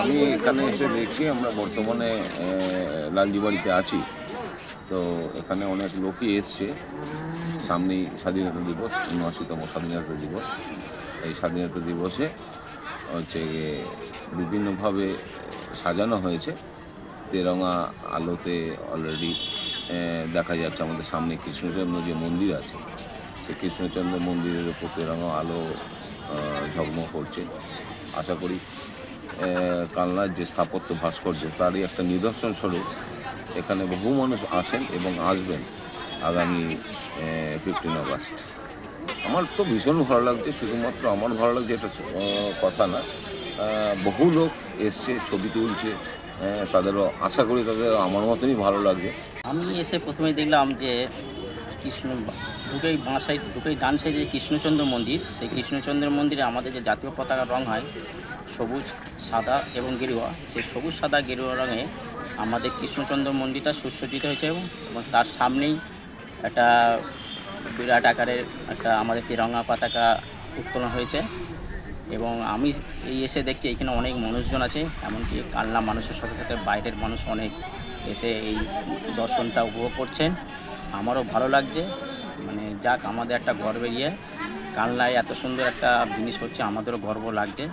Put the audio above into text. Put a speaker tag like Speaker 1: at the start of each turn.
Speaker 1: আমি এখানে এসে দেখছি আমরা বর্তমানে লালজিবাড়িতে আছি। তো এখানে অনেক লোকই এসছে। সামনেই স্বাধীনতা দিবস উনআশিতম স্বাধীনতা দিবস। এই স্বাধীনতা দিবসে হচ্ছে বিভিন্নভাবে সাজানো হয়েছে। তেরঙা আলোতে অলরেডি দেখা যাচ্ছে আমাদের সামনে কৃষ্ণচন্দ্র যে মন্দির আছে। সেই কৃষ্ণচন্দ্র মন্দিরের উপর তেরঙা আলো আহ, ঝগমগ করছে। আশা করি কালনার যে স্থাপত্য ভাস্কর্য, তারই একটা নিদর্শন স্বরূপ। এখানে বহু মানুষ আসেন এবং আসবেন আগামী ফিফটিন আগস্ট আমার তো ভীষণ ভালো লাগছে, শুধুমাত্র আমার ভালো লাগছে এটা কথা না। বহু লোক এসছে, ছবি তুলছে তাদেরও আশা করি তাদের আমার মতনই ভালো লাগছে
Speaker 2: আমি এসে প্রথমে দেখলাম যে কৃষ্ণ দুটোই বাঁ সাইড, দুটোই ডান সাইডে যে কৃষ্ণচন্দ্র মন্দির, সেই কৃষ্ণচন্দ্র মন্দিরে আমাদের যে জাতীয় পতাকার রং হয়, সবুজ, সাদা এবং গেরুয়া, সেই সবুজ, সাদা, গেরুয়া রঙে আমাদের কৃষ্ণচন্দ্র মন্দিরটা সুসজ্জিত হয়েছে এবং তার সামনেই একটা বিরাট আকারের একটা আমাদের তিরঙ্গা পতাকা উত্তোলন হয়েছে এবং আমি এই এসে দেখছি এখানে অনেক মানুষজন আছে, এমনকি কালনা মানুষের সাথে সাথে বাইরের মানুষ অনেক এসে এই দর্শনটা উপভোগ করছেন। আমারও ভালো লাগছে। মানে যাক, আমাদের একটা গর্বের ইয়ে। কানলায় এত সুন্দর একটা জিনিস হচ্ছে, আমাদেরও গর্ব লাগছে।